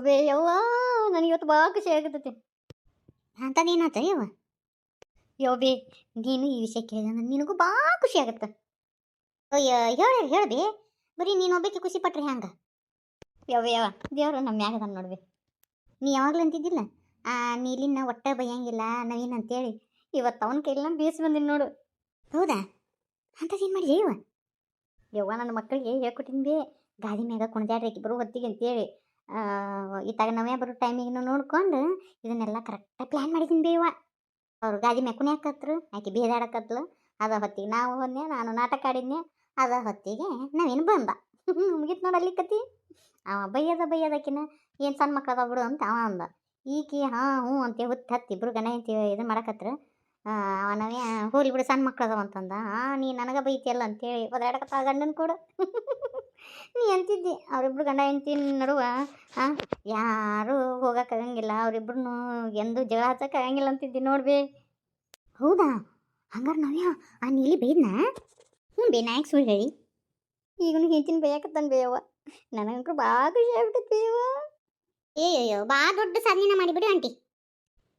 ಯವ್ವೇ ಯವ್ವ, ನನಗೆ ಇವತ್ತು ಭಾಳ ಖುಷಿ ಆಗತೈತಿ ಅಂಥದ್ದೇನಾತ ಯವ್ವ? ಯವ್ವೇ, ನೀನು ಈ ವಿಷಯ ಕೇಳಿದ ನಿನಗೂ ಭಾಳ ಖುಷಿ ಆಗತ್ತೆ. ಅಯ್ಯ, ಹೇಳಿ ಹೇಳ್ಬಿ ಬರೀ ನೀನು ಒಬ್ಬಕ್ಕೆ ಖುಷಿ ಪಟ್ರೆ ಹ್ಯಾಂಗ ಯವ್ವ ಯವ್ವ, ದೇವ್ರು ನಮ್ಮ ಮ್ಯಾಗ ಅದನ್ನ ನೋಡ್ಬಿ ನೀ ಯಾವಾಗಲೂ ಅಂತಿದ್ದಿಲ್ಲ? ಆ ನೀಲಿನ ಒಟ್ಟ ಬೈಯಂಗಿಲ್ಲ ನವೀನ್ ಅಂತೇಳಿ. ಇವತ್ತು ಅವನ ಕೈಯಲ್ಲ ಬೀಸ್ ಬಂದಿನಿ ನೋಡು. ಹೌದಾ? ಅಂಥದ್ದೇನು ಮಾಡಿದೆ ಯವ್ವ? ಯವ್ವ, ನನ್ನ ಮಕ್ಕಳಿಗೆ ಹೇಳ್ಕೊಟ್ಟಿನಿ ಬೇ, ಗಾದಿ ಮ್ಯಾಗ ಕುಣಿದಾಡ್ರಿ ಇಬ್ಬರು ಹೊತ್ತಿಗೆ ಅಂತೇಳಿ. ಇತ್ತಾಗ ನಾವೇ ಬರೋ ಟೈಮಿಗೆ ನೋಡ್ಕೊಂಡು ಇದನ್ನೆಲ್ಲ ಕರೆಕ್ಟಾಗಿ ಪ್ಲ್ಯಾನ್ ಮಾಡಿದ್ದೀನಿ ಬೇವ. ಅವ್ರು ಗಾದಿ ಮೆಕ್ಕುನೇ ಕುಣಿಯಾಕತ್ರು ಆಕೆ ಬೇದಾಡಕತ್ಲು ಅದ ಹೊತ್ತಿಗೆ ನಾವು ಹೋದ್ನೆ ನಾನು ನಾಟಕ ಆಡಿದ್ನೆ ಅದ ಹೊತ್ತಿಗೆ ನಾವೇನು ಬಂದ. ಮುಗಿತ್ ನೋಡ ಅಲ್ಲಿ ಕತಿ ಅವ ಬೈಯದ ಬೈಯದಕ್ಕಿನ ಏನು ಸಣ್ಣ ಮಕ್ಕಳದ ಬಿಡು ಅಂತ ಅವ ಅಂದ. ಈಕಿ, ಹಾಂ, ಹ್ಞೂ ಅಂತ ಹುತ್ತ ಹತ್ತಿ, ಇಬ್ರು ಗಣ ಇದು ಮಾಡಕತ್ರ ಅವನವೇ ಹೋಲಿ ಬಿಡು ಸಣ್ಣ ಮಕ್ಕಳು ಅದಾವ ಅಂತಂದ. ಆ ನೀ ನನಗೆ ಬೈತಿಯಲ್ಲ ಅಂತೇಳಿ ಒದಾಡಕತ್ತ ಗಂಡನ ಕೂಡ. ನೀ ಅಂತಿದ್ದಿ ಅವರಿಬ್ರು ಗಂಡ ಹೆಂಡತಿ ನಡುವ ಆ, ಯಾರು ಹೋಗಕ್ಕಾಗಂಗಿಲ್ಲ ಅವರಿಬ್ರು ಎಂದು ಜಗಳ ಹಚ್ಚಕ್ಕಾಗಂಗಿಲ್ಲ ಅಂತಿದ್ದಿ ನೋಡ್ಬಿ. ಹೌದಾ? ಹಂಗಾರೆ ನವ್ಯ ಆ ನೀಲಿ ಬೈದ್ನ? ಹ್ಞೂ ಬೇ ನಾಯಕ್ ಸುಳ್ಳು ಹೇಳಿ? ಈಗನು ಹೆಂಚಿನ ಬೇಯಕತ್ತಾನ ಬೇಯವ್ವ ನನಗಂಕರು ಭಾಳ ಖುಷಿ ಆಗ್ಬಿಟ್ಟೈತಿ ಬೇಯವ್ವ ಏಯ್ಯೋ ಭಾಳ ದೊಡ್ಡ ಸಾಧನೆ ಮಾಡಿಬಿಡು ಆಂಟಿ.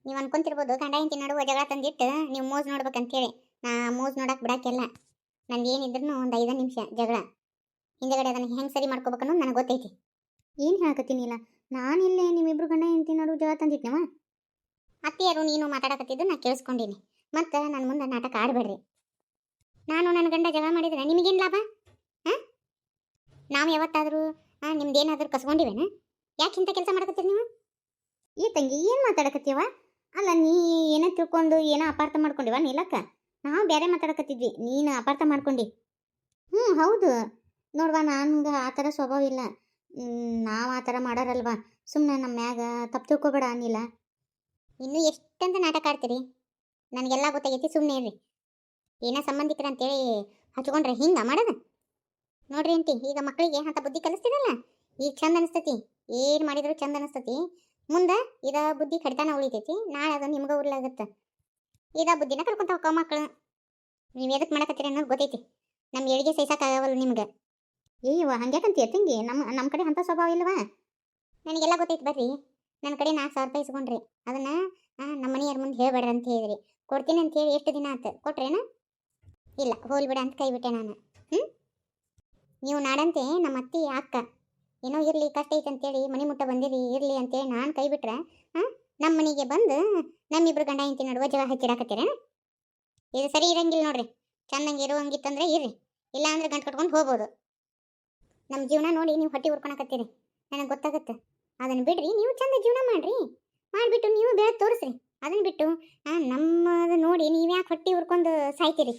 ನೀವು ಅನ್ಕೊಂತಿರ್ಬೋದು ಗಂಡ ಹೆಂಡತಿ ನಡುವ ಜಗಳ ತಂದಿಟ್ಟು ನೀವು ಮೋಜ್ ನೋಡ್ಬೇಕಂತೇಳಿ. ನಾ ಮೋಜ್ ನೋಡಕ್ ಬಿಡಕ್ಕೆಲ್ಲ. ನಂದು ಏನಿದ್ರು ಒಂದು ಐದು ನಿಮಿಷ ಜಗಳ. ಹಿಂದೆಗಡೆ ಅದನ್ನ ಹೆಂಗೆ ಸರಿ ಮಾಡ್ಕೋಬೇಕನ್ನೋದು ನನಗೆ ಗೊತ್ತೈತಿ. ಏನು ಹೇಳಕತ್ತೀನಿಲ್ಲ ನಾನಿಲ್ಲೇ ನಿಮ್ಮಿಬ್ರು ಗಂಡ ಹೆಂಡತಿ ನಡುವ ಜಗಳ ತಂದಿಟ್ನವ ಅತ್ತೆಯರು ನೀನು ಮಾತಾಡಕತ್ತಿದ್ದು ನಾ ಕೇಳಿಸ್ಕೊಂಡಿನಿ. ಮತ್ತು ನನ್ನ ಮುಂದೆ ನಾಟಕ ಆಡಬೇಡ್ರಿ. ನಾನು ನನ್ನ ಗಂಡ ಜಗಳ ಮಾಡಿದ್ರೆ ನಿಮಗೇನು ಲಾಭ? ಹಾಂ? ನಾವು ಯಾವತ್ತಾದರೂ ನಿಮ್ದೇನಾದರೂ ಕಸ್ಕೊಂಡಿವೇನ? ಯಾಕೆ ಇಂಥ ಕೆಲಸ ಮಾಡಕತ್ತೀರಿ ನೀವು? ಈ ತಂಗಿ ಏನು ಮಾತಾಡಕತ್ತೀವ? ಅಲ್ಲ, ನೀ ಏನೋ ತಿಳ್ಕೊಂಡು, ಏನೋ ಅಪಾರ್ಥ ಮಾಡ್ಕೊಂಡಿವ ನೀಲಕ್ಕ? ನಾವು ಬೇರೆ ಮಾತಾಡಕತ್ತಿದ್ವಿ, ನೀನು ಅಪಾರ್ಥ ಮಾಡ್ಕೊಂಡಿ. ಹ್ಞೂ ಹೌದು. ನೋಡ್ವಾ, ನನ್ಗೆ ಆ ಥರ ಸ್ವಭಾವ ಇಲ್ಲ. ನಾವು ಆ ಥರ ಮಾಡೋರಲ್ವಾ? ಸುಮ್ಮನೆ ನಮ್ಮ ಮ್ಯಾಗ ತಪ್ಪು ತಿಳ್ಕೊಬೇಡ ಅನ್ನಿಲ್ಲ ಇನ್ನು ಎಷ್ಟಂತ ನಾಟಕ ಆಡ್ತೀರಿ? ನನಗೆಲ್ಲ ಗೊತ್ತಾಗೈತಿ ಸುಮ್ಮನೆ ಇರ್ರಿ. ಏನೋ ಸಂಬಂಧಿಕರ ಅಂತೇಳಿ ಹಚ್ಕೊಂಡ್ರೆ ಹಿಂಗ ಮಾಡೋದು? ನೋಡ್ರಿ ಅಂತಿ ಈಗ ಮಕ್ಕಳಿಗೆ ಅಂತ ಬುದ್ಧಿ ಕಲಿಸ್ತೀರಲ್ಲ? ಈಗ ಚಂದ ಅನಿಸ್ತತಿ. ಏನು ಮಾಡಿದ್ರು ಚಂದ ಅನಿಸ್ತತಿ. ಮುಂದೆ ಇದ ಬುದ್ಧಿ ಕಡಿತಾನ ಉಳಿತೈತಿ, ನಾಳೆ ಅದು ನಿಮ್ಗೆ ಉರ್ಲಾಗತ್ತೆ. ಇದ ಬುದ್ಧಿನ ಕಲ್ಕೊಂತ ಹೋಗೋ ಮಕ್ಕಳು ನೀವು ಎದಕ್ಕೆ ಮಾಡಕತ್ತೀರಿ ಅನ್ನೋದು ಗೊತ್ತೈತಿ. ನಮ್ಮ ಏಳಿಗೆ ಸಹಿಸಕ್ಕಾಗವಲ್ಲ ನಿಮ್ಗೆ. ಏಯ್ಯವ ಹಂಗ್ಯಾಕಂತೀಯ ತಂಗಿ? ನಮ್ಮ ನಮ್ಮ ಕಡೆ ಅಂಥ ಸ್ವಭಾವ ಇಲ್ವಾ? ನನಗೆಲ್ಲ ಗೊತ್ತೈತಿ ಬರ್ರಿ. ನನ್ನ ಕಡೆ ನಾಲ್ಕು ಸಾವಿರ ರೂಪಾಯಿ ಇಸ್ಕೊಂಡ್ರಿ. ಅದನ್ನ ನಮ್ಮ ಮನೆಯವ್ರ ಮುಂದೆ ಹೇಳ್ಬೇಡ್ರಿ ಅಂತ ಹೇಳಿದ್ರಿ. ಕೊಡ್ತೀನಿ ಅಂತ ಹೇಳಿ ಎಷ್ಟು ದಿನ ಆತು? ಕೊಟ್ರೇನ? ಇಲ್ಲ ಹೋಲ್ಬಿಡ ಅಂತ ಕೈ ಬಿಟ್ಟೆ ನಾನು. ಹ್ಞೂ ನೀವು ನಾಡಂತೆ ನಮ್ಮ ಅತ್ತಿ, ಅಕ್ಕ. ಏನೋ ಇರಲಿ, ಕಷ್ಟ ಐತೆ ಅಂತೇಳಿ ಮನೆ ಮುಟ್ಟ ಬಂದಿರಿ, ಇರಲಿ ಅಂತೇಳಿ ನಾನು ಕೈ ಬಿಟ್ರೆ, ಹಾಂ? ನಮ್ಮ ಮನೆಗೆ ಬಂದು ನಮ್ಮಿಬ್ರು ಗಂಡ ಹೆಂಡತಿ ನಡುವ ಜಗಳ ಹಚ್ಚಿಡಾಕತ್ತೀರೇನ? ಇದು ಸರಿ ಇರಂಗಿಲ್ಲ ನೋಡ್ರಿ, ಚಂದಂಗೆ ಇರುವಂಗಿತ್ತಂದ್ರೆ ಇರ್ರಿ ಇಲ್ಲ ಅಂದ್ರೆ ಗಂಟು ಕಟ್ಕೊಂಡು ಹೋಗ್ಬೋದು. ನಮ್ಮ ಜೀವನ ನೋಡಿ ನೀವು ಹೊಟ್ಟೆ ಉರ್ಕೊಳಕತ್ತೀರಿ, ನನಗೆ ಗೊತ್ತಾಗತ್ತೆ. ಅದನ್ನ ಬಿಡ್ರಿ, ನೀವು ಚಂದ ಜೀವನ ಮಾಡ್ರಿ, ಮಾಡಿಬಿಟ್ಟು ನೀವು ಬೇರೆ ತೋರಿಸ್ರಿ ಅದನ್ನ ಬಿಟ್ಟು ನಮ್ಮದು ನೋಡಿ ನೀವು ಯಾಕೆ ಹೊಟ್ಟೆ ಉರ್ಕೊಂಡು ಸಾಯ್ತೀರಿ?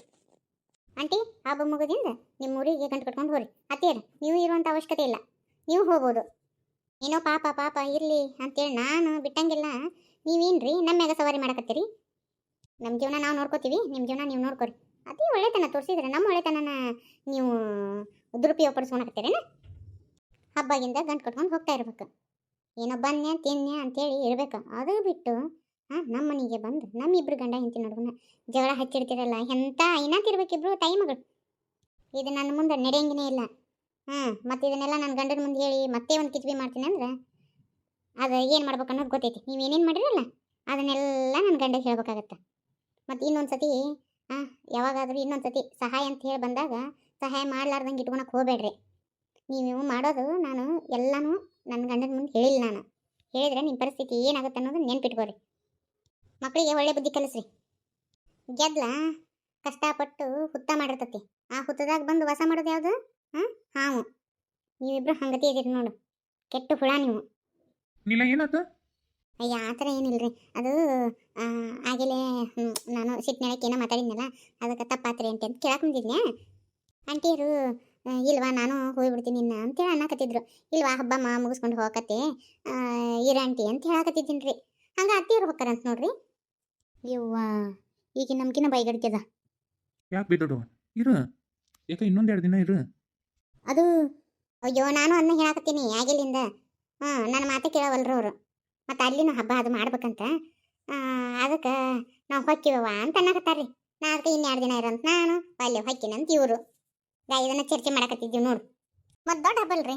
ಆಂಟಿ ಹಬ್ಬ ಮುಗೋದಿಂದ ನಿಮ್ಮ ಊರಿಗೆ ಗಂಟು ಕಟ್ಕೊಂಡು ಹೋಗ್ರಿ ಅತ್ತೇರ ನೀವು ಇರುವಂಥ ಅವಶ್ಯಕತೆ ಇಲ್ಲ. ನೀವು ಹೋಗ್ಬೋದು. ಏನೋ ಪಾಪ ಪಾಪ, ಇರಲಿ ಅಂತೇಳಿ ನಾನು ಬಿಟ್ಟಂಗಿಲ್ಲ. ನೀವೇನ್ರಿ ನಮ್ಮ ಮ್ಯಾಗ ಸವಾರಿ ಮಾಡಕತ್ತೀರಿ? ನಮ್ಮ ಜೀವನ ನಾವು ನೋಡ್ಕೋತೀವಿ, ನಿಮ್ಮ ಜೀವನ ನೀವು ನೋಡ್ಕೊರಿ. ಅದೇ ಒಳ್ಳೆತನ ತೋರಿಸಿದ್ರೆ ನಮ್ಮ ಒಳ್ಳೆತನನ ನೀವು ದುರುಪಯೋಗ ಪಡಿಸ್ಕೊಳಕತ್ತೀರೇನ ಹಬ್ಬಗಿಂದ ಗಂಟು ಕಟ್ಕೊಂಡು ಹೋಗ್ತಾ ಇರ್ಬೇಕು. ಏನೋ ಬನ್ನೆ ತಿನ್ನೆ ಅಂತೇಳಿ ಇರಬೇಕು. ಅದು ಬಿಟ್ಟು ಹಾಂ ನಮ್ಮ ಮನೆಗೆ ಬಂದು, ನಮ್ಮಿಬ್ರು ಗಂಡ ಹೆಂಡತಿ ನಡುವನ್ನ ಜಗಳ ಹಚ್ಚಿಡ್ತಿರಲ್ಲ ಎಂಥ ಐನಾತಿರ್ಬೇಕಿಬ್ರು ತಾಯಿ ಮಗಳು. ಇದು ನನ್ನ ಮುಂದೆ ನಡೆಯಂಗಿನೇ ಇಲ್ಲ. ಹಾಂ ಮತ್ತು ಇದನ್ನೆಲ್ಲ ನನ್ನ ಗಂಡನ ಮುಂದೆ ಹೇಳಿ ಮತ್ತೆ ಒಂದು ಕಿಚ್ಬಿ ಮಾಡ್ತೀನಿ ಅಂದ್ರೆ, ಅದು ಏನು ಮಾಡ್ಬೇಕು ಅನ್ನೋದು ಗೊತ್ತೈತಿ. ನೀವು ಏನೇನು ಮಾಡಿರಲ್ಲ, ಅದನ್ನೆಲ್ಲ ನನ್ನ ಗಂಡಗೆ ಹೇಳ್ಬೇಕಾಗತ್ತೆ. ಮತ್ತು ಇನ್ನೊಂದು ಸತಿ ಹಾಂ ಯಾವಾಗಾದ್ರೂ ಇನ್ನೊಂದು ಸತಿ ಸಹಾಯ ಅಂತ ಹೇಳಿ ಬಂದಾಗ ಸಹಾಯ ಮಾಡ್ಲಾರ್ದಂಗೆ ಇಟ್ಕೊಳಕ್ಕೆ ಹೋಗಬೇಡ್ರಿ. ನೀವು ಮಾಡೋದು ನಾನು ಎಲ್ಲನೂ ನನ್ನ ಗಂಡನ ಮುಂದೆ ಹೇಳಿಲ್ಲ ನಾನು. ಹೇಳಿದ್ರೆ ನಿಮ್ಮ ಪರಿಸ್ಥಿತಿ ಏನಾಗುತ್ತೆ ಅನ್ನೋದು ನೆನ್ಪಿಟ್ಕೋರಿ ಮಕ್ಕಳಿಗೆ ಒಳ್ಳೆ ಬುದ್ಧಿ ಕಲಿಸ್ರಿ. ಗೆದ್ಲ ಕಷ್ಟಪಟ್ಟು ಹುತ್ತ ಮಾಡಿರ್ತತಿ. ಆ ಹುತ್ತದಾಗ ಬಂದು ವಾಸ ಮಾಡೋದು ಯಾವುದು? ಹಾಂ ಹಾವು. ನೀವಿಬ್ರು ಹಂಗತಿ ಇದೀರಿ ನೋಡು. ಕೆಟ್ಟು ಹುಳ ನೀವು. ನೀಲ ಏನಾತ? ಅಯ್ಯ ಆ ಥರ ಏನಿಲ್ರಿ. ಅದು ಆ, ಆಗಲೇ ಹ್ಮ್, ನಾನು ಸಿಟ್ಟಿನೊಳಕ್ಕೆ ಏನೋ ಮಾತಾಡಿದ್ನಲ್ಲ ಅದಕ್ಕೆ ತಪ್ಪಾತ್ರಿ ಅಂತ ಅಂತ ಕೇಳಕ್ಕೆ ಬಂದಿದ್ನೆ ಆಂಟಿಯರು ಆ, ಇಲ್ವಾ ನಾನು ಹೋಗ್ಬಿಡ್ತೀನಿ ಇನ್ನ ಅಂತೇಳಿ ಅನ್ನಕತ್ತಿದ್ರು. ಇಲ್ವಾ ಹಬ್ಬ ಮಾ ಮುಗಿಸ್ಕೊಂಡು ಹೋಗಕತ್ತೆ ಇರ ಆಂಟಿ ಅಂತ ಹೇಳಕತ್ತಿದ್ದೀನಿ ರೀ ಹಂಗೆ ಅತ್ತಿಯವ್ರು ಹೋಗ್ತಾರಂತ ನೋಡ್ರಿ. ಯವ್ವ ಈಗ ನಮ್ಕಿನ ಬೈಗಡಿಕೆದ. ಯಾಕೆ ಬಿದ್ದಡು? ಇರು. ಯಾಕೆ ಇನ್ನೊಂದು ಎರಡು ದಿನ ಇರು. ಅದು, ಅಯ್ಯೋ, ನಾನು ಅದನ್ನ ಹೇಳಾಕತ್ತೀನಿ ಆಗಿಲಿಂದ ಹಾಂ ನನ್ನ ಮಾತು ಕೇಳವಲ್ರು ಅವರು. ಮತ್ತು ಅಲ್ಲಿನೂ ಹಬ್ಬ ಅದು ಮಾಡ್ಬೇಕಂತ. ಅದಕ್ಕೆ ನಾವು ಹೊಕ್ಕಿವವ ಅಂತ ಅನ್ನಕತ್ತಾರ್ರಿ. ನಾ ಅದಕ್ಕೆ ಇನ್ನೆರಡು ದಿನ ಇರಂತ ನಾನು, ಅಲ್ಲಿ ಹೊಕ್ಕಿನಂತ ಇವರು. ಇದನ್ನ ಚರ್ಚೆ ಮಾಡಕತ್ತಿದ್ದೀವಿ ನೋಡು. ಮತ್ತು ದೊಡ್ಡ ಹಬ್ಬ ಅಲ್ರಿ.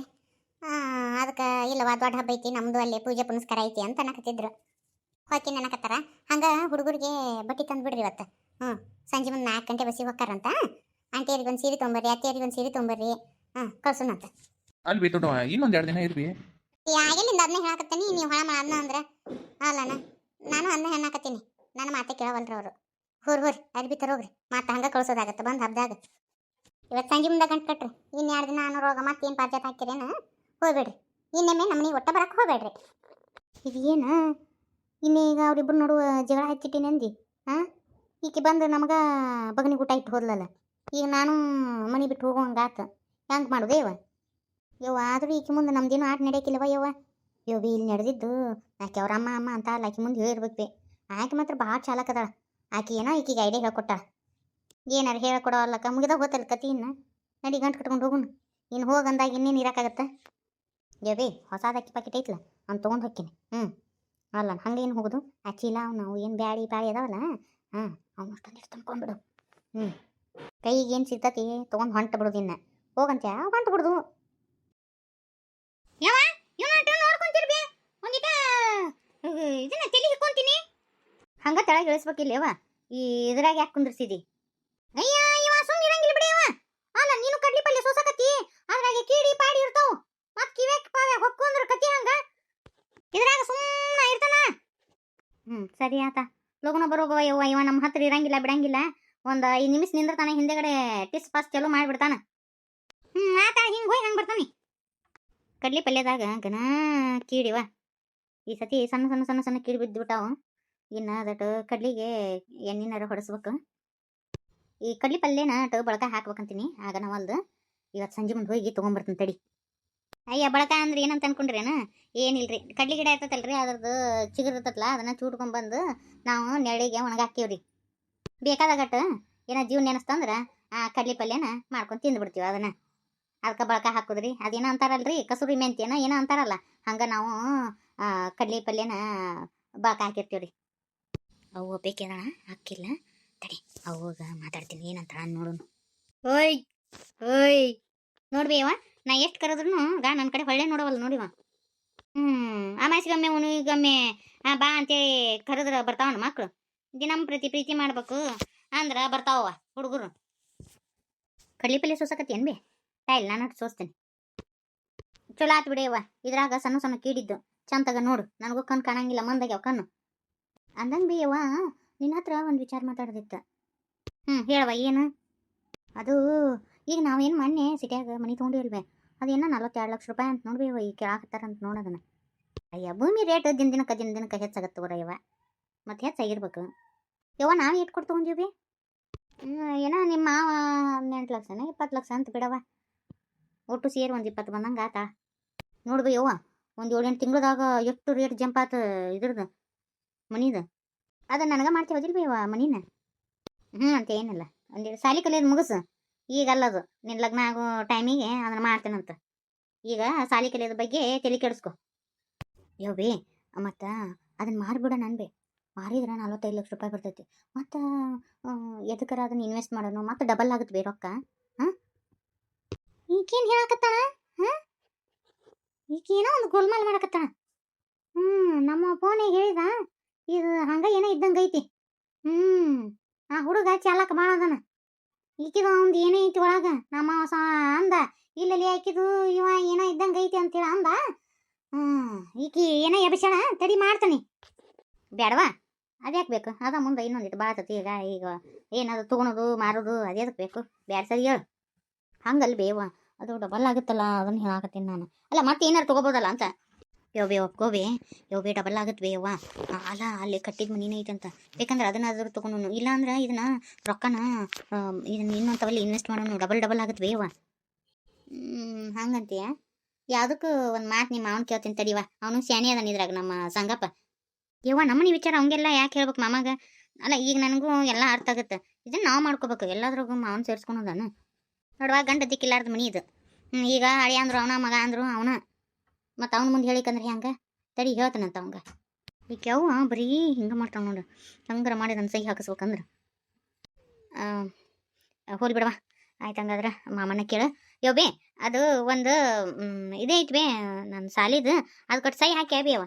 ಅದಕ್ಕೆ ಇಲ್ಲವ ದೊಡ್ಡ ಹಬ್ಬ ಐತಿ, ನಮ್ದು ಅಲ್ಲಿ ಪೂಜೆ ಪುನಸ್ಕಾರ ಐತಿ ಅಂತ ಅನ್ನಕತ್ತಿದ್ರು. ಹೊಕ್ಕಿನ ಅನ್ನಕತ್ತಾರ. ಹಂಗೆ ಹುಡುಗರಿಗೆ ಬಟ್ಟಿ ತಂದ್ಬಿಡ್ರಿ ಇವತ್ತು. ಹ್ಞೂ ಸಂಜೆ ಮುಂದೆ ನಾಲ್ಕು ಗಂಟೆ ಬಸ್ಸಿಗೆ ಹೋಗ್ತಾರಂತ ಆಂಟಿಯರಿಗೆ ಒಂದು ಸೀರೆ ತೊಂಬರ್ರಿ ಅತ್ತಿಯರಿಗೆ ಒಂದು ಸೀರೆ ತೊಂಬರ್ರಿ. ಹಾಂ ಕಳ್ಸೋಣಂತ ಬಿ ದೊಡ್ಡವ ಇನ್ನೊಂದು ಎರಡು ದಿನ ಇರ್ಬಿ ಯಾಗೆಲ್ಲಿಂದ ಅದನ್ನ ಹೇಳಕತ್ತೀನಿ? ನೀವು ಹೊಳ ಅನ್ನ ಅಂದ್ರೆ. ಅಲ್ಲಣ್ಣ ನಾನು ಅನ್ನ ಹೆಣ್ಣಾಕತ್ತೀನಿ ನನ್ನ ಮಾತೆ ಕೇಳವಲ್ರಿ ಅವರು. ಹೋರ್ ಹೋರಿ ಅರ್ಬಿ ತರೋಗ್ರಿ ಮತ್ತೆ ಹಂಗೆ ಕಳ್ಸೋದಾಗತ್ತೆ ಬಂದು ಹಬ್ದಾಗ. ಇವತ್ತು ಸಂಜೆ ಮುಂದೆ ಗಂಟು ಕಟ್ರಿ. ಇನ್ನು ಎರಡು ದಿನ ಅನ್ನೋರೋಗ ಮತ್ತೇನು ಪಾರ್ಜಾತ್ ಹಾಕಿರೇನು ಹೋಗ್ಬೇಡ್ರಿ. ಇನ್ನೊಮ್ಮೆ ನಮ್ಮನೆ ಒಟ್ಟ ಬರಕ್ಕೆ ಹೋಗ್ಬೇಡ್ರಿ. ಇದು ಏನು? ಇನ್ನೀಗ ಅವರಿಬ್ಬರು ನೋಡುವ ಜಗಳ ಹಚ್ಚಿಟ್ಟಿನಿ ಅಂದಿ. ಹಾಂ ಈಕೆ ಬಂದು ನಮಗೆ ಬಗನಿಗೆ ಊಟ ಇಟ್ಟು ಹೋದ್ಲಲ್ಲ ಈಗ ನಾನು ಮನೆ ಬಿಟ್ಟು ಹೋಗೋಂಗಾತ ಹೆಂಗೆ ಮಾಡೋದು ಯವ್ವ? ಯವ್ವ, ಆದರೂ ಈಕೆ ಮುಂದೆ ನಮ್ದೇನು ಆಟ ನಡೆಯಕ್ಕಿಲ್ಲವ ಯವ್ವ. ಯವ್ವಿ ಇಲ್ಲಿ ನಡೆದಿದ್ದು. ಆಕೆ ಅವ್ರ ಅಮ್ಮ ಅಮ್ಮ ಅಂತ ಅಲ್ಲ, ಆಕೆ ಮುಂದೆ ಹೇಳಿರ್ಬೇಕು ಬಿ. ಆಕೆ ಮಾತ್ರ ಭಾಳ ಚಾಲಕದಾಳ ಆಕೆ ಏನೋ ಈಕಿಗೆ ಐಡಿಯಾ ಹೇಳ್ಕೊಟ್ಟಾಳ. ಏನಾರು ಹೇಳ್ಕೊಡೋಲ್ಲಕ್ಕ ಮುಗಿದಾಗ ಗೊತ್ತಲ್ಲ ಕತಿ ಇನ್ನು. ನಡಿ ಗಂಟು ಕಟ್ಕೊಂಡು ಹೋಗುನು. ಇನ್ನು ಹೋಗಂದಾಗ ಇನ್ನೇನು ಇರೋಕ್ಕಾಗತ್ತೆ ಬಿ, ಹೊಸದ ಅಕ್ಕಿ ಪಾಕಿಟ್ ಐತ್ಲ, ಅವ್ನು ತೊಗೊಂಡು ಹೋಗ್ತೀನಿ ಹ್ಞೂ ಅಲ್ಲ ಹಂಗೇನು ಹೋಗೋದು? ಆ ಚೀಲ ನಾವು ಏನು ಬ್ಯಾಳಿ ಬ್ಯಾಳಿ ಅದಾವಲ್ಲ? ಹಾಂ, ಅವ್ನು ಅಷ್ಟೊಂದಿಷ್ಟು ತಂದ್ಕೊಂಡ್ಬಿಡು ಹ್ಞೂ ಕೈಗೆ ಏನು ಸಿಗ್ತತಿ, ತೊಗೊಂಡು ಹೊಂಟ ಬಿಡೋದು ಇನ್ನು. ಹೋಗಂತ್ಯ? ಬಂತು ಬಿಡ್ದು. ಯಾವ ಇವನು ನೋಡ್ಕೊಂತಿರ್ಬಿ. ಒಂದಿಟ, ಇದನ್ನ ತಲೆ ಹಿಕ್ಕೊಂತೀನಿ. ಹಂಗ ತೆಳಗೆ ಇಳಿಸ್ಬೇಕಿಲ್ಲ ಯವ್ವ. ಈ ಇದ್ರಾಗ ಯಾಕೆ ಕುಂದ್ರಿಸಿದಿ? ಅಯ್ಯ ಇವ ಸುಮ್ ಇರಂಗಿಲ್ಲ ಬಿಡಿ ಯವ್ವ. ಅಲ್ಲ, ನೀನು ಕಡ್ಲಿ ಪಲ್ಯ ಸೋಸಕತ್ತಿ? ಅದ್ರಾಗೆ ಕೀಡಿ ಪಾಡಿ ಇರ್ತಾವ. ಮತ್ ಕಿವ್ಯಾಕ್ ಪಾವ್ಯಾಗ ಹೊಕ್ಕೊಂದ್ರ ಕತಿ ಹಂಗ? ಇದ್ರಾಗ ಸುಮ್ಮನೆ ಇರ್ತಾನ. ಹ್ಮ್, ಸರಿ ಆತ. ಲಗುನ ಬರೋಗವ ಯವ್ವ, ಇವ ನಮ್ಮ ಹತ್ರ ಇರಂಗಿಲ್ಲ, ಬಿಡಂಗಿಲ್ಲ. ಒಂದ್ ಐದು ನಿಮಿಷ ನಿಂದಿರ್ತಾನೆ, ಹಿಂದೆಗಡೆ ಟಿಸ್ ಪಾಸ್ ಚಲೋ ಮಾಡ್ಬಿಡ್ತಾನ. ಆತ ಹಿಂಗೆ ಹೋಗಿ ಹಂಗೆ ಬರ್ತಾನೆ. ಕಡ್ಲಿ ಪಲ್ಯದಾಗ ಗನ ಕೀಡಿವ ಈ ಸತಿ ಸಣ್ಣ ಸಣ್ಣ ಸಣ್ಣ ಸಣ್ಣ ಕೀಡಿ ಬಿದ್ದುಬಿಟ್ಟಾವು ಇನ್ನ ಅದಟ್ಟು ಕಡ್ಲಿಗೆ ಎಣ್ಣಿನಾರ ಹೊಡೆಸ್ಬೇಕು. ಈ ಕಡ್ಲಿ ಪಲ್ಯನ ಅಟ್ಟು ಬಳಕ ಹಾಕ್ಬೇಕಂತೀನಿ, ಆಗ ನಾವಲ್ದು ಇವತ್ತು ಸಂಜೆ ಮುಂದೆ ಹೋಗಿ ತೊಗೊಂಬರ್ತೀನಿ ತಡಿ. ಅಯ್ಯ, ಬಳಕ ಅಂದ್ರೆ ಏನಂತ ಅನ್ಕೊಂಡ್ರೇನ? ಏನಿಲ್ರಿ, ಕಡ್ಲಿ ಗಿಡ ಇರ್ತೈತಲ್ರಿ, ಅದ್ರದ್ದು ಚಿಗುರು ಇರ್ತೈತಲ್ಲ ಅದನ್ನ ಚೂಟ್ಕೊಂಡ್ಬಂದು ನಾವು ನೆಳಿಗೆ ಒಣಗಾಕ್ತೀವ್ರಿ ಬೇಕಾದಾಗಟ್ಟು ಏನೋ ಜೀವ ನೆನಸ್ತಂದ್ರ ಆ ಕಡ್ಲಿ ಪಲ್ಯನ ಮಾಡ್ಕೊಂಡು ತಿಂದ್ಬಿಡ್ತೀವಿ ಅದನ್ನ. ಅದಕ್ಕೆ ಬಳಕ ಹಾಕುದ್ರಿ? ಅದೇನೋ ಅಂತಾರಲ್ರಿ? ಕಸೂರಿ ಮೆಂತ್ಯನ ಏನೋ ಅಂತಾರಲ್ಲ? ಹಂಗ ನಾವು ಕಡ್ಲೆ ಪಲ್ಯನ ಬಳಕ ರೀ ಅವು ಬೇಕೇನಣ ಹಾಕಿಲ್ಲ. ತಡಿ ಅವಾಗ ಮಾತಾಡ್ತೀನಿ. ಏನಂತ ನೋಡೋಣ. ಓಯ್ ಓಯ್. ನೋಡ್ಬೇವ ನಾ ಎಷ್ಟು ಕರೆದ್ರು ಗಾ ನನ್ನ ಕಡೆ ಹೊಳ್ಳೆ ನೋಡವಲ್ಲ ನೋಡಿವ ಹ್ಮ್ ಅಮಾಸಿಗೊಮ್ಮೆ ಉಣಿಗೊಮ್ಮೆ ಆ ಬಾ ಅಂತೇಳಿ ಕರೆದ್ರ ಬರ್ತಾವಣ್ಣ ಮಕ್ಳು. ದಿನಂ ಪ್ರತಿ ಪ್ರೀತಿ ಮಾಡ್ಬೇಕು. ಅಂದ್ರ ಬರ್ತಾವ ಹುಡುಗರು. ಕಡ್ಲಿ ಪಲ್ಯ ಸೋಸಕತ್ತಿ ಬಿ ಬೇ ತಾಯಿಲ್ ನಾನು ಸೋಸ್ತೇನೆ. ಚಲೋ ಆತ್ ಬಿಡಿಯವ್ವ ಇದ್ರಾಗ ಸಣ್ಣ ಸಣ್ಣ ಕೀಡಿದ್ದು. ಚಂತಗ ನೋಡು, ನನಗೂ ಕಣ್ ಕಾಣಂಗಿಲ್ಲ, ಮಂದಾಗ್ಯಾವ ಕಣ್ಣು. ಅಂದಂಗ ಬಿ ಯವ್ವ ನಿನ್ನ ಹತ್ರ ಒಂದು ವಿಚಾರ ಮಾತಾಡೋದಿತ್ತು. ಹ್ಞೂ ಹೇಳವ್ವ, ಏನು? ಅದು, ಈಗ ನಾವೇನು ಮೊನ್ನೆ ಸಿಟಿಯಾಗ ಮನೆ ತೊಗೊಂಡಿಲ್ವೇ ಅದೇನೋ ನಲ್ವತ್ತೆರಡು ಲಕ್ಷ ರೂಪಾಯಿ ಅಂತ ನೋಡ್ಬೇವ ಈಗ ಕೇಳಾಕತ್ತಾರಂತ ನೋಡೋದನ್ನ ಅಯ್ಯ, ಭೂಮಿ ರೇಟ್ ದಿನ ದಿನಕ್ಕೆ ದಿನ ದಿನಕ್ಕೆ ಹೆಚ್ಚಾಗತ್ತೆ ತಗೋರ ಯವ್ವ. ಮತ್ತು ಹೆಚ್ಚಾಗಿರ್ಬೇಕು ಯವ್ವ, ನಾವು ಇಟ್ಟು ಕೊಟ್ಟು ತೊಗೊಂಡೀವಿ? ಏನೋ ನಿಮ್ಮ ಹನ್ನೆಂಟು ಲಕ್ಷನ ಇಪ್ಪತ್ತು ಲಕ್ಷ ಅಂತ ಬಿಡವ ಒಟ್ಟು ಸೇರಿ ಒಂದು ಇಪ್ಪತ್ತು ಬಂದಂಗೆ ಆತ. ನೋಡ್ಬಿ ಯವ್ವ, ಒಂದು ಏಳೆಂಟು ತಿಂಗಳದಾಗ ಎಷ್ಟು ರೇಟ್ ಜಂಪ್ ಆತ ಇದ್ರದ್ದು ಮನಿದು. ಅದು ನನಗೆ ಮಾಡ್ತೇವದಿಲ್ಲ ಯವ್ವ ಮನಿನ? ಹ್ಞೂ ಅಂತ ಏನಿಲ್ಲ. ಒಂದು ಸಾಲಿ ಕಲಿಯೋದು ಮುಗಿಸು. ಈಗ ಅಲ್ಲದು ನಿನ್ನ ಲಗ್ನ ಆಗೋ ಟೈಮಿಗೆ ಅದನ್ನು ಮಾಡ್ತೇನಂತ. ಈಗ ಸಾಲಿ ಕಲಿಯೋದ ಬಗ್ಗೆ ತಲೆ ಕೆಡಿಸ್ಕೊ. ಯೋಬಿ ಮತ್ತು ಅದನ್ನ ಮಾರಿಬಿಡ ನನ್ಬೆ ಮಾರಿದ್ರೆ ನಲ್ವತ್ತೈದು ಲಕ್ಷ ರೂಪಾಯಿ ಬರ್ತೈತಿ. ಮತ್ತು ಎದಕ್ಕರ ಅದನ್ನ ಇನ್ವೆಸ್ಟ್ ಮಾಡೋಣ ಮತ್ತು ಡಬಲ್ ಆಗುತ್ತೆ ಬೇ ರೊಕ್ಕ. ಹಾಂ ಈಗೇನು ಹೇಳಕತ್ತಾಳ ಈಕೇನೋ ಒಂದು ಗೋಲ್ಮಾಲ್ ಮಾಡಕತ್ತಾಳ. ಹ್ಞೂ ನಮ್ಮ ಫೋನಿಗೆ ಹೇಳಿದ, ಇದು ಹಂಗ ಏನೋ ಇದ್ದಂಗೆ ಐತಿ. ಹ್ಞೂ ಆ ಹುಡುಗ ಚಾಲಕ ಭಾಳ ಅದನ. ಈಕಿದು ಅವ್ನ್ದು ಏನೋ ಐತಿ ಒಳಗ? ನಮ್ಮ ಅಂದ, ಇಲ್ಲಲ್ಲಿ ಆಕಿದು ಇವ ಏನೋ ಇದ್ದಂಗೆ ಐತಿ ಅಂತೇಳಿ ಅಂದ. ಹ್ಮ್, ಈಕಿ ಏನೋ ಎಬಿಸಣ ತಡಿ ಮಾಡ್ತಾನೆ. ಬೇಡವಾ ಅದ್ಯಾಕೆ ಬೇಕು? ಅದ ಮುಂದೆ ಇನ್ನೊಂದಿಟ್ಟು ಬಾಳ್ತತಿ ಈಗ ಈಗ ಏನದು ತೊಗೊಳೋದು ಮಾರೋದು ಅದ್ಯಾಕೆ ಬೇಕು? ಬೇಡ ಸರಿ ಹೇಳು. ಹಂಗಲ್ ಬೇವ. ಅದು ಡಬಲ್ ಆಗುತ್ತಲ್ಲ, ಅದನ್ನ ಹೇಳಾಕತ್ತೀನಿ ನಾನು. ಅಲ್ಲ ಮತ್ತೆ ಏನಾರು ತೊಗೋಬೋದಲ್ಲ ಅಂತ? ಯೋ ಬೇ ಒಪ್ಕೋಬೆ ಬೇ ಡಬಲ್ ಆಗುತ್ತೆ ಯವ್ವ. ಅಲ್ಲ, ಅಲ್ಲಿ ಕಟ್ಟಿದ ಮನಿನೇ ಐತಂತ ಬೇಕಂದ್ರೆ ಅದನ್ನ ಅದ್ರ ತೊಗೊಂಡು ಇಲ್ಲಾಂದ್ರೆ ಇದನ್ನ ರೊಕ್ಕನ ಇದನ್ನ ಇನ್ನೊಂದು ಇನ್ವೆಸ್ಟ್ ಮಾಡೋಣ ಡಬಲ್ ಡಬಲ್ ಆಗುತ್ತೆ ಯವ್ವ. ಹಂಗಂತೀಯ? ಯಾವುದಕ್ಕೂ ಒಂದು ಮಾತು ನಿಮ್ಮ ಮಾವನ್ ಕೇಳ್ತೀನಿ ತಡಿವ ಅವನು ಸ್ಯಾನಿ ಅದಾನ ಇದ್ರಾಗ, ನಮ್ಮ ಸಂಗಪ್ಪ. ಯವ್ವ ನಮ್ಮನೆ ವಿಚಾರ ಅವಂಗೆಲ್ಲ ಯಾಕೆ ಹೇಳ್ಬೇಕು ಮಾಮಾಗ? ಅಲ್ಲ, ಈಗ ನನಗೂ ಎಲ್ಲ ಅರ್ಥ ಆಗುತ್ತೆ. ಇದನ್ನ ನಾವು ಮಾಡ್ಕೋಬೇಕು. ಎಲ್ಲದ್ರಾಗೂ ಮಾವನ್ ಸೇರಿಸ್ಕೊಳೋದಾನ ನೋಡುವ ಗಂಡ ದಿಕ್ಕಿಲ್ಲಾರ್ದ ಮನಿ ಇದು. ಈಗ ಹಳಿ ಅಂದ್ರು ಅವನ, ಮಗ ಅಂದ್ರು ಅವನ. ಮತ್ತು ಅವ್ನ ಮುಂದೆ ಹೇಳಿಕಂದ್ರೆ ಹೆಂಗೆ? ತಡಿ ಹೇಳ್ತಾನಂತ ಅವಂಗ. ಈಗ ಯಾವ ಬರೀ ಹಿಂಗೆ ಮಾಡ್ತಾವ ನೋಡು. ಹಂಗಾರ ಮಾಡಿ ನನ್ನ ಸಹಿ ಹಾಕಿಸ್ಬೇಕಂದ್ರೆ ಹೋಲಿ ಬಿಡವ ಆಯ್ತು ಹಂಗಾದ್ರೆ ಮಾಮನ ಕೇಳು. ಯೋ ಬೇ ಅದು ಒಂದು ಇದೇ ಐತಿ ಬೇ ನನ್ನ ಸಾಲಿದು. ಅದು ಕೊಟ್ಟು ಸೈ ಹಾಕಿ ಬಿ ಅವ.